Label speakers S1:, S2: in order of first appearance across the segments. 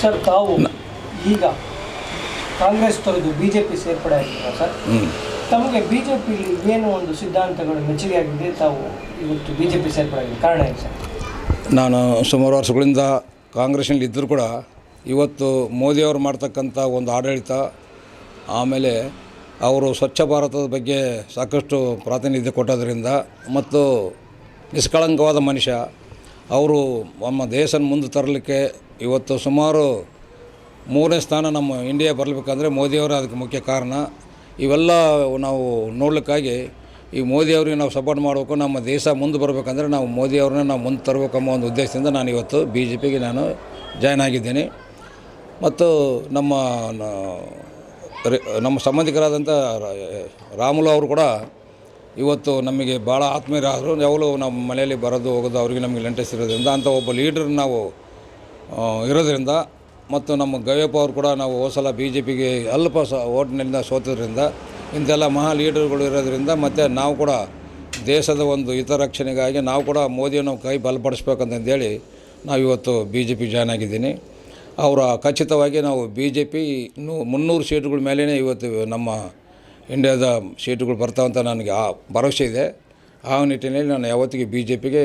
S1: Sir ತಾವು ಈಗ ಕಾಂಗ್ರೆಸ್ ತೊರೆದು ಬಿ ಜೆ ಪಿ ಸೇರ್ಪಡೆ ಆಗಿದ್ದೀರಾ ಸರ್? ತಮಗೆ ಬಿ ಜೆ ಪಿಲಿ ಏನು ಒಂದು ಸಿದ್ಧಾಂತಗಳು ಮೆಚ್ಚುಗೆ ಆಗಿದೆ ತಾವು ಇವತ್ತು ಬಿ ಜೆ ಪಿ ಸೇರ್ಪಡೆ ಆಗಿದೆ ಕಾರಣ ಏನು ಸರ್?
S2: ನಾನು ಸುಮಾರು ವರ್ಷಗಳಿಂದ ಕಾಂಗ್ರೆಸ್ನಲ್ಲಿ ಇದ್ದರೂ ಕೂಡ ಇವತ್ತು ಮೋದಿಯವರು ಮಾಡ್ತಕ್ಕಂಥ ಒಂದು ಆಡಳಿತ ಆಮೇಲೆ ಅವರು ಸ್ವಚ್ಛ ಭಾರತದ ಬಗ್ಗೆ ಸಾಕಷ್ಟು ಪ್ರಾತಿನಿಧ್ಯ ಕೊಟ್ಟೋದ್ರಿಂದ ಮತ್ತು ನಿಷ್ಕಳಂಕವಾದ ಮನುಷ್ಯ ಅವರು ನಮ್ಮ ದೇಶನ ಮುಂದೆ ತರಲಿಕ್ಕೆ ಇವತ್ತು ಸುಮಾರು ಮೂರನೇ ಸ್ಥಾನ ನಮ್ಮ ಇಂಡಿಯಾ ಬರಬೇಕಂದ್ರೆ ಮೋದಿಯವರೇ ಅದಕ್ಕೆ ಮುಖ್ಯ ಕಾರಣ. ಇವೆಲ್ಲ ನಾವು ನೋಡಲಿಕ್ಕಾಗಿ ಈ ಮೋದಿಯವ್ರಿಗೆ ನಾವು ಸಪೋರ್ಟ್ ಮಾಡಬೇಕು, ನಮ್ಮ ದೇಶ ಮುಂದೆ ಬರಬೇಕಂದ್ರೆ ನಾವು ಮೋದಿಯವ್ರನ್ನ ನಾವು ಮುಂದೆ ತರಬೇಕೆಂಬ ಒಂದು ಉದ್ದೇಶದಿಂದ ನಾನು ಇವತ್ತು ಬಿ ಜೆ ಪಿಗೆ ನಾನು ಜಾಯ್ನ್ ಆಗಿದ್ದೀನಿ. ಮತ್ತು ನಮ್ಮ ನಮ್ಮ ಸಂಬಂಧಿಕರಾದಂಥ ರಾಮುಲು ಅವರು ಕೂಡ ಇವತ್ತು ನಮಗೆ ಭಾಳ ಆತ್ಮೀಯರಾದರು. ಯಾವಾಗಲೂ ನಮ್ಮ ಮನೆಯಲ್ಲಿ ಬರೋದು, ಹೋಗೋದು, ಅವರಿಗೆ ನಮಗೆ ಲೆಂಟಸ್ ಇರೋದ್ರಿಂದ ಅಂಥ ಒಬ್ಬ ಲೀಡರ್ ನಾವು ಇರೋದ್ರಿಂದ ಮತ್ತು ನಮ್ಮ ಗವ್ಯಪ್ಪ ಅವರು ಕೂಡ ನಾವು ಹೋಸಲ ಬಿ ಜೆ ಪಿಗೆ ಅಲ್ಪ ಸ ಓಟ್ನಿಂದ ಸೋತದ್ರಿಂದ ಇಂಥೆಲ್ಲ ಮಹಾ ಲೀಡರ್ಗಳು ಇರೋದ್ರಿಂದ ಮತ್ತು ನಾವು ಕೂಡ ದೇಶದ ಒಂದು ಹಿತರಕ್ಷಣೆಗಾಗಿ ನಾವು ಕೂಡ ಮೋದಿಯನ್ನು ಕೈ ಬಲಪಡಿಸ್ಬೇಕಂತಂದೇಳಿ ನಾವು ಇವತ್ತು ಬಿ ಜೆ ಪಿ ಜಾಯ್ನ್ ಆಗಿದ್ದೀನಿ. ಅವರ ಖಚಿತವಾಗಿ ನಾವು ಬಿ ಜೆ ಪಿ ಇನ್ನೂ ಮುನ್ನೂರು ಸೀಟುಗಳ ಮೇಲೇ ಇವತ್ತು ನಮ್ಮ ಇಂಡಿಯಾದ ಸೀಟುಗಳು ಬರ್ತಾವಂತ ನನಗೆ ಆ ಭರವಸೆ ಇದೆ. ಆ ನಿಟ್ಟಿನಲ್ಲಿ ನಾನು ಯಾವತ್ತಿಗೆ ಬಿ ಜೆ ಪಿಗೆ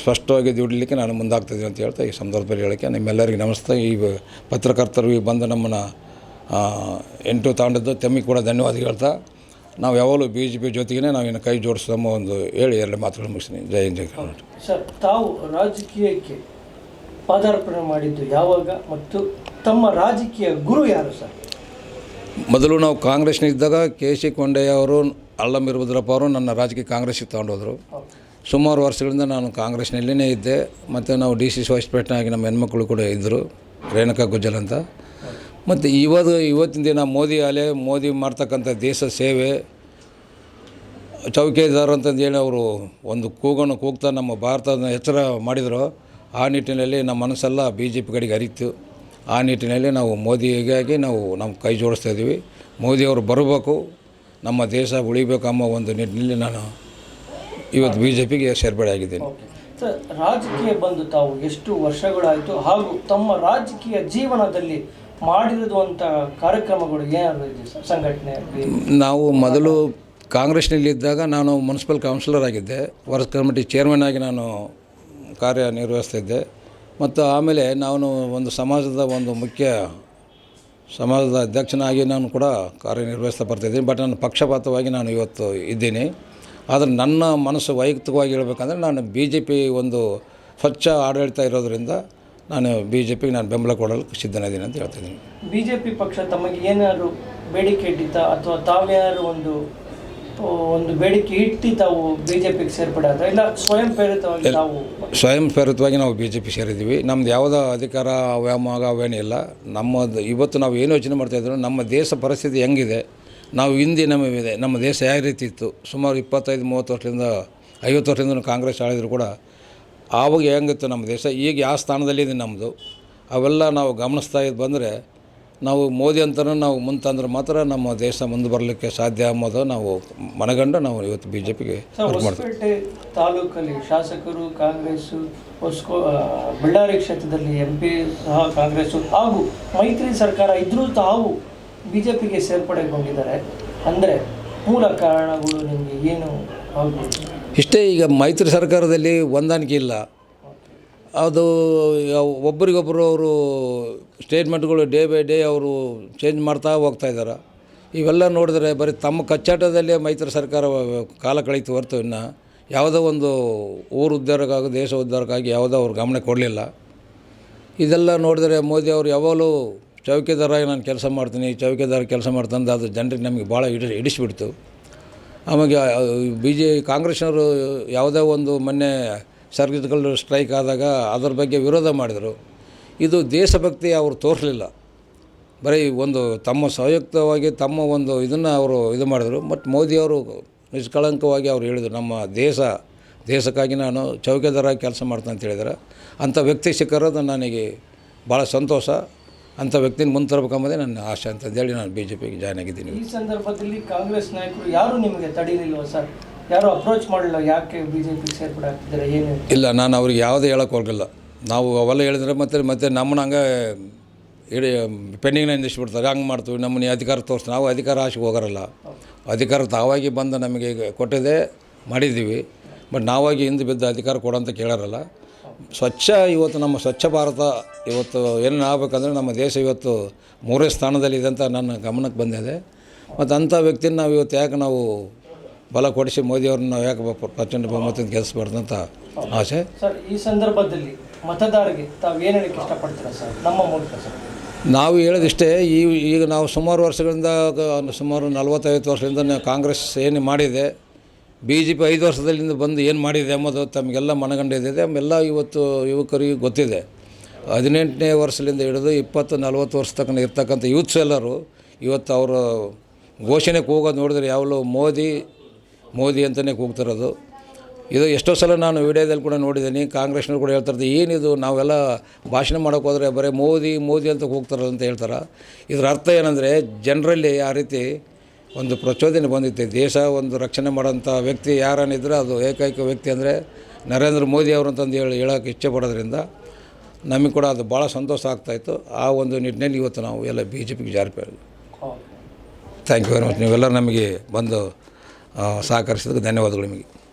S2: ಸ್ಪಷ್ಟವಾಗಿ ದುಡಿಲಿಕ್ಕೆ ನಾನು ಮುಂದಾಗ್ತಿದ್ದೀನಿ ಅಂತ ಹೇಳ್ತಾ ಈ ಸಂದರ್ಭದಲ್ಲಿ ಹೇಳೋಕ್ಕೆ ನಿಮ್ಮೆಲ್ಲರಿಗೂ ನಮಸ್ತೆ. ಈ ಪತ್ರಕರ್ತರು ಈ ಬಂದು ನಮ್ಮನ್ನು ಎಂಟು ತಾಂಡದ್ದು ತಮ್ಮಿಗೆ ಕೂಡ ಧನ್ಯವಾದ ಹೇಳ್ತಾ ನಾವು ಯಾವಾಗಲೂ ಬಿ ಜೆ ಪಿ ಜೊತೆಗೇ ನಾವು ಇನ್ನು ಕೈ ಜೋಡಿಸ್ದಮ್ಮ ಒಂದು ಹೇಳಿ ಎರಡು ಮಾತುಗಳು ಮುಗಿಸ್ತೀನಿ. ಜೈ ಜೈ ಕರ್ನಾಟಕ.
S1: ಸರ್ ತಾವು ರಾಜಕೀಯಕ್ಕೆ ಪಾದಾರ್ಪಣೆ ಮಾಡಿದ್ದು ಯಾವಾಗ ಮತ್ತು ತಮ್ಮ ರಾಜಕೀಯ ಗುರು ಯಾರು ಸರ್?
S2: ಮೊದಲು ನಾವು ಕಾಂಗ್ರೆಸ್ನಿದ್ದಾಗ ಕೆ ಸಿ ಕೊಂಡಯ್ಯ ಅವರು ಅಲ್ಲಂ ವೀರಭದ್ರಪ್ಪ ಅವರು ನನ್ನ ರಾಜಕೀಯ ಕಾಂಗ್ರೆಸ್ಸಿಗೆ ತಗೊಂಡೋದ್ರು. ಸುಮಾರು ವರ್ಷಗಳಿಂದ ನಾನು ಕಾಂಗ್ರೆಸ್ನಲ್ಲಿನೇ ಇದ್ದೆ. ಮತ್ತು ನಾವು ಡಿ ಸಿ ಆಗಿ ನಮ್ಮ ಹೆಣ್ಮಕ್ಳು ಕೂಡ ಇದ್ದರು ರೇಣುಕಾ ಗುಜ್ಜಲ್ ಅಂತ. ಮತ್ತು ಇವತ್ತು, ಇವತ್ತಿನ ದಿನ ಮೋದಿ ಅಲೆ, ಮೋದಿ ಮಾಡ್ತಕ್ಕಂಥ ದೇಶ ಸೇವೆ, ಚೌಕಿದಾರ್ ಅಂತಂದೇಳಿ ಅವರು ಒಂದು ಕೂಗನ್ನು ಕೂಗ್ತಾ ನಮ್ಮ ಭಾರತದ ಎಚ್ಚರ ಮಾಡಿದರು. ಆ ನಿಟ್ಟಿನಲ್ಲಿ ನಮ್ಮ ಮನಸ್ಸೆಲ್ಲ ಬಿ ಜೆ ಪಿ ಕಡೆಗೆ ಅರಿತು ಆ ನಿಟ್ಟಿನಲ್ಲಿ ನಾವು ಮೋದಿಗಾಗಿ ನಾವು ನಮ್ಮ ಕೈ ಜೋಡಿಸ್ತಾ ಇದ್ದೀವಿ. ಮೋದಿಯವರು ಬರಬೇಕು, ನಮ್ಮ ದೇಶ ಉಳಿಬೇಕು ಅನ್ನೋ ಒಂದು ನಿಟ್ಟಿನಲ್ಲಿ ನಾನು ಇವತ್ತು ಬಿ ಜೆ ಪಿಗೆ ಸೇರ್ಪಡೆ ಆಗಿದ್ದೀನಿ.
S1: ಸರ್ ರಾಜಕೀಯ ಬಂದು ತಾವು ಎಷ್ಟು ವರ್ಷಗಳಾಯಿತು ಹಾಗೂ ತಮ್ಮ ರಾಜಕೀಯ ಜೀವನದಲ್ಲಿ ಮಾಡಿರುವಂಥ ಕಾರ್ಯಕ್ರಮಗಳು ಏನಾದರೂ ಇದೆ ಸರ್ ಸಂಘಟನೆ?
S2: ನಾವು ಮೊದಲು ಕಾಂಗ್ರೆಸ್ನಲ್ಲಿದ್ದಾಗ ನಾನು ಮುನ್ಸಿಪಲ್ ಕೌನ್ಸಿಲರ್ ಆಗಿದ್ದೆ. ವರ್ಕ್ ಕಮಿಟಿ ಚೇರ್ಮನ್ ಆಗಿ ನಾನು ಕಾರ್ಯನಿರ್ವಹಿಸ್ತಿದ್ದೆ. ಮತ್ತು ಆಮೇಲೆ ನಾನು ಒಂದು ಸಮಾಜದ ಒಂದು ಮುಖ್ಯ ಸಮಾಜದ ಅಧ್ಯಕ್ಷನಾಗಿ ನಾನು ಕೂಡ ಕಾರ್ಯನಿರ್ವಹಿಸ್ತಾ ಬರ್ತಿದ್ದೀನಿ. ಬಟ್ ನಾನು ಪಕ್ಷಪಾತವಾಗಿ ನಾನು ಇವತ್ತು ಇದ್ದೀನಿ. ಆದರೆ ನನ್ನ ಮನಸ್ಸು ವೈಯಕ್ತಿಕವಾಗಿ ಹೇಳ್ಬೇಕಂದ್ರೆ ನಾನು ಬಿ ಜೆ ಪಿ ಒಂದು ಸ್ವಚ್ಛ ಆಡಳಿತ ಇರೋದರಿಂದ ನಾನು ಬಿ ಜೆ ಪಿಗೆ ನಾನು ಬೆಂಬಲ ಕೊಡಲು ಸಿದ್ಧನಿದ್ದೀನಿ ಅಂತ ಹೇಳ್ತಿದ್ದೀನಿ
S1: ಪಿ ಪಕ್ಷ ತಮಗೆ ಏನಾದರೂ ಬೇಡಿಕೆ ಇಟ್ಟಿತ್ತ ಅಥವಾ ತಾವ್ಯಾರು ಒಂದು ಒಂದು ಬೇಡಿಕೆ ಇಟ್ಟು ತಾವು ಬಿಜೆಪಿಗೆ ಸೇರ್ಪಡೆ ಆದ್ರೆ ಇಲ್ಲ ಸ್ವಯಂ ಪ್ರೇರಿತವಾಗಿ ತಾವು
S2: ಸ್ವಯಂ ಪ್ರೇರಿತವಾಗಿ ನಾವು ಬಿ ಜೆ ಪಿ ಸೇರಿದ್ದೀವಿ. ನಮ್ದು ಯಾವುದೋ ಅಧಿಕಾರ ವ್ಯಾಮೋಹ ಅವೇನಿಲ್ಲ. ನಮ್ಮದು ಇವತ್ತು ನಾವು ಏನು ಯೋಚನೆ ಮಾಡ್ತಾಯಿದ್ರು ನಮ್ಮ ದೇಶ ಪರಿಸ್ಥಿತಿ ಹೆಂಗಿದೆ ನಾವು ಹಿಂದೆ ನಮಗಿದೆ ನಮ್ಮ ದೇಶ ಯಾವ ರೀತಿ ಇತ್ತು? ಸುಮಾರು ಇಪ್ಪತ್ತೈದು ಮೂವತ್ತು ವರ್ಷದಿಂದ ಐವತ್ತು ವರ್ಷದಿಂದ ಕಾಂಗ್ರೆಸ್ ಆಳಿದ್ರು ಕೂಡ ಆವಾಗ ಹೆಂಗಿತ್ತು ನಮ್ಮ ದೇಶ? ಈಗ ಯಾವ ಸ್ಥಾನದಲ್ಲಿದೆ ನಮ್ಮದು ಅವೆಲ್ಲ ನಾವು ಗಮನಿಸ್ತಾ ಇದ್ದು ಬಂದರೆ ನಾವು ಮೋದಿ ಅಂತಲೂ ನಾವು ಮುಂತಂದ್ರೆ ಮಾತ್ರ ನಮ್ಮ ದೇಶ ಮುಂದೆ ಬರಲಿಕ್ಕೆ ಸಾಧ್ಯ ಅನ್ನೋದು ನಾವು ಮನಗಂಡು ನಾವು ಇವತ್ತು ಬಿ ಜೆ ಪಿಗೆ ಮಾಡ್ತೀವಿ.
S1: ತಾಲೂಕಲ್ಲಿ ಶಾಸಕರು ಕಾಂಗ್ರೆಸ್ ಹೊಸ್ಕೋ ಬಳ್ಳಾರಿ ಕ್ಷೇತ್ರದಲ್ಲಿ ಎಂ ಪಿ ಸಹ ಕಾಂಗ್ರೆಸ್ಸು ಹಾಗೂ ಮೈತ್ರಿ ಸರ್ಕಾರ ಇದ್ರೂ ತಾವು ಬಿಜೆಪಿಗೆ ಸೇರ್ಪಡೆಗೊಂಡಿದ್ದಾರೆ ಅಂದರೆ ಮೂಲ ಕಾರಣಗಳು ನಿಮಗೆ ಏನು
S2: ಇಷ್ಟೇ ಈಗ ಮೈತ್ರಿ ಸರ್ಕಾರದಲ್ಲಿ ಹೊಂದಾಣಿಕೆ ಇಲ್ಲ. ಅದು ಒಬ್ಬರಿಗೊಬ್ಬರು ಅವರು ಸ್ಟೇಟ್ಮೆಂಟ್ಗಳು ಡೇ ಬೈ ಡೇ ಅವರು ಚೇಂಜ್ ಮಾಡ್ತಾ ಹೋಗ್ತಾ ಇದ್ದಾರೆ. ಇವೆಲ್ಲ ನೋಡಿದ್ರೆ ಬರೀ ತಮ್ಮ ಕಚ್ಚಾಟದಲ್ಲೇ ಮೈತ್ರಿ ಸರ್ಕಾರ ಕಾಲ ಕಳೀತು ಹೊರತು ಇನ್ನು. ಯಾವುದೋ ಒಂದು ಊರು ಉದ್ಧಾರಕ್ಕಾಗಿ, ದೇಶ ಉದ್ಧಾರಕ್ಕಾಗಿ ಯಾವುದೋ ಅವ್ರು ಗಮನ ಕೊಡಲಿಲ್ಲ. ಇದೆಲ್ಲ ನೋಡಿದ್ರೆ ಮೋದಿ ಅವರು ಯಾವಾಗಲೂ ಚೌಕಿದಾರಾಗಿ ನಾನು ಕೆಲಸ ಮಾಡ್ತೀನಿ, ಚೌಕಿದಾರ ಕೆಲಸ ಮಾಡ್ತಂದು ಅದು ಜನರಿಗೆ ನಮಗೆ ಭಾಳ ಇಡಿ, ಇಡಿಸ್ಬಿಡ್ತು. ಆಮೇಲೆ ಬಿ ಜೆ ಕಾಂಗ್ರೆಸ್ನವರು ಯಾವುದೇ ಒಂದು ಮೊನ್ನೆ ಸರ್ಜಿಕಲ್ ಸ್ಟ್ರೈಕ್ ಆದಾಗ ಅದರ ಬಗ್ಗೆ ವಿರೋಧ ಮಾಡಿದರು. ಇದು ದೇಶಭಕ್ತಿ ಅವರು ತೋರಿಸಲಿಲ್ಲ ಬರೀ ಒಂದು ತಮ್ಮ ಸಂಯುಕ್ತವಾಗಿ ತಮ್ಮ ಒಂದು ಇದನ್ನು ಅವರು ಇದು ಮಾಡಿದರು. ಮತ್ತು ಮೋದಿಯವರು ನಿಷ್ಕಳಂಕವಾಗಿ ಅವರು ಹೇಳಿದರು, ನಮ್ಮ ದೇಶ, ದೇಶಕ್ಕಾಗಿ ನಾನು ಚೌಕಿದಾರಾಗಿ ಕೆಲಸ ಮಾಡ್ತಂತ ಅಂತ ಹೇಳಿದ್ದಾರೆ ಅಂಥ ವ್ಯಕ್ತಿ ಸಿಕ್ಕಿರೋದು ನನಗೆ ಭಾಳ ಸಂತೋಷ. ಅಂಥ ವ್ಯಕ್ತಿನ ಮುಂದೆ ತರಬೇಕಂಬುದೇ ನನ್ನ ಆಸೆ ಹೇಳಿ ನಾನು ಬಿ ಜೆ ಪಿಗೆ ಜಾಯ್ನ್ ಆಗಿದ್ದೀನಿ.
S1: ಈ ಸಂದರ್ಭದಲ್ಲಿ ಕಾಂಗ್ರೆಸ್ ನಾಯಕರು ಯಾರು ನಿಮಗೆ ತಡೀಲಿಲ್ವ ಸರ್? ಯಾರು ಅಪ್ರೋಚ್ ಮಾಡಲಿಲ್ಲ ಯಾಕೆ ಬಿಜೆಪಿ ಸೇರ್ಪಡೆ ಆಗ್ತಿದ್ದಾರೆ? ಏನು?
S2: ಇಲ್ಲ ನಾನು ಅವ್ರಿಗೆ ಯಾವುದೇ ಹೇಳೋಕೆ ಹೋಗಲ್ಲ. ನಾವು ಅವೆಲ್ಲ ಹೇಳಿದ್ರೆ ಮತ್ತೆ ಮತ್ತೆ ನಮ್ಮನ್ನ ಹಂಗೆ ಇಡೀ ಪೆಂಡಿಂಗ್ನ ನಿಲ್ಲಿಸ್ಬಿಡ್ತಾರೆ. ಹಂಗೆ ಮಾಡ್ತೀವಿ. ನಮ್ಮನ್ನ ಅಧಿಕಾರ ತೋರಿಸಿ ನಾವು ಅಧಿಕಾರ ಆಶೆಗೆ ಹೋಗೋರಲ್ಲ. ಅಧಿಕಾರ ತಾವಾಗಿ ಬಂದು ನಮಗೆ ಕೊಟ್ಟಿದೆ ಮಾಡಿದ್ದೀವಿ. ಬಟ್ ನಾವಾಗಿ ಹಿಂದೆ ಬಿದ್ದ ಅಧಿಕಾರ ಕೊಡೋಂತ ಕೇಳಾರಲ್ಲ. ಸ್ವಚ್ಛ ಇವತ್ತು ನಮ್ಮ ಸ್ವಚ್ಛ ಭಾರತ ಇವತ್ತು ಏನು ಆಗಬೇಕಂದ್ರೆ ನಮ್ಮ ದೇಶ ಇವತ್ತು ಮೂರನೇ ಸ್ಥಾನದಲ್ಲಿದೆ ಅಂತ ನನ್ನ ಗಮನಕ್ಕೆ ಬಂದಿದೆ. ಮತ್ತು ಅಂಥ ವ್ಯಕ್ತಿನ ನಾವು ಇವತ್ತು ಯಾಕೆ ನಾವು ಬಲ ಕೊಡಿಸಿ ಮೋದಿಯವ್ರನ್ನ ನಾವು ಯಾಕೆ ಪ್ರಚಂಡ ಬಹುಮತದಿಂದ ಗೆಲ್ಲಿಸ್ಬಾರ್ದು ಅಂತ ಆಸೆ.
S1: ಸರ್ ಈ ಸಂದರ್ಭದಲ್ಲಿ ಮತದಾರರಿಗೆ ತಾವು ಏನು ಹೇಳಕ್ಕೆ ಇಷ್ಟಪಡ್ತೀರಾ ಸರ್? ನಮ್ಮ ಮೂಲಕ ಸರ್.
S2: ನಾವು ಹೇಳೋದಿಷ್ಟೇ ಈ ಈಗ ನಾವು ಸುಮಾರು ವರ್ಷಗಳಿಂದ ಸುಮಾರು ನಲವತ್ತೈವತ್ತು ವರ್ಷದಿಂದ ಕಾಂಗ್ರೆಸ್ ಏನು ಮಾಡಿದೆ ಬಿ ಜೆ ಪಿ ಐದು ವರ್ಷದಲ್ಲಿಂದ ಬಂದು ಏನು ಮಾಡಿದೆ ಎಂಬುದು ತಮಗೆಲ್ಲ ಮನಗಂಡಿದೆ ಎಲ್ಲ ಇವತ್ತು ಯುವಕರಿಗೆ ಗೊತ್ತಿದೆ. ಹದಿನೆಂಟನೇ ವರ್ಷದಿಂದ ಹಿಡಿದು ಇಪ್ಪತ್ತು, ನಲ್ವತ್ತು ವರ್ಷ ತನಕ ಇರ್ತಕ್ಕಂಥ ಯೂತ್ಸ್ ಎಲ್ಲರೂ ಇವತ್ತು ಅವರು ಘೋಷಣೆ ಕೂಗೋದು ನೋಡಿದ್ರೆ ಯಾವಲೂ ಮೋದಿ ಮೋದಿ ಅಂತಲೇ ಕೂಗ್ತಿರೋದು. ಇದು ಎಷ್ಟೋ ಸಲ ನಾನು ವಿಡಿಯೋದಲ್ಲಿ ಕೂಡ ನೋಡಿದ್ದೀನಿ. ಕಾಂಗ್ರೆಸ್ನವ್ರು ಕೂಡ ಹೇಳ್ತಾರೆ, ಏನಿದು ನಾವೆಲ್ಲ ಭಾಷಣ ಮಾಡೋಕೆ ಹೋದರೆ ಬರೀ ಮೋದಿ ಮೋದಿ ಅಂತ ಹೋಗ್ತಾರೆ ಅಂತ ಹೇಳ್ತಾರೆ. ಇದರ ಅರ್ಥ ಏನಂದರೆ ಜನರಲ್ಲಿ ಆ ರೀತಿ ಒಂದು ಪ್ರಚೋದನೆ ಬಂದಿತ್ತು. ದೇಶ ಒಂದು ರಕ್ಷಣೆ ಮಾಡೋಂಥ ವ್ಯಕ್ತಿ ಯಾರನ್ನಿದ್ರೆ ಅದು ಏಕೈಕ ವ್ಯಕ್ತಿ ಅಂದರೆ ನರೇಂದ್ರ ಮೋದಿ ಅವರು ಅಂತಂದು ಹೇಳಿ ಹೇಳೋಕ್ಕೆ ಇಚ್ಛೆ ಪಡೋದ್ರಿಂದ ನಮಗೆ ಕೂಡ ಅದು ಭಾಳ ಸಂತೋಷ ಆಗ್ತಾಯಿತ್ತು ಆ ಒಂದು ನಿಟ್ಟಿನಲ್ಲಿ ಇವತ್ತು ನಾವು ಎಲ್ಲ ಬಿ ಜೆ ಪಿಗೆ ಜಾರಿ ಥ್ಯಾಂಕ್ ಯು ವೆರಿ ಮಚ್ ನೀವೆಲ್ಲ ನಮಗೆ ಬಂದು ಸಹಕರಿಸಿದ್ದಕ್ಕೆ ಧನ್ಯವಾದಗಳು ನಿಮಗೆ.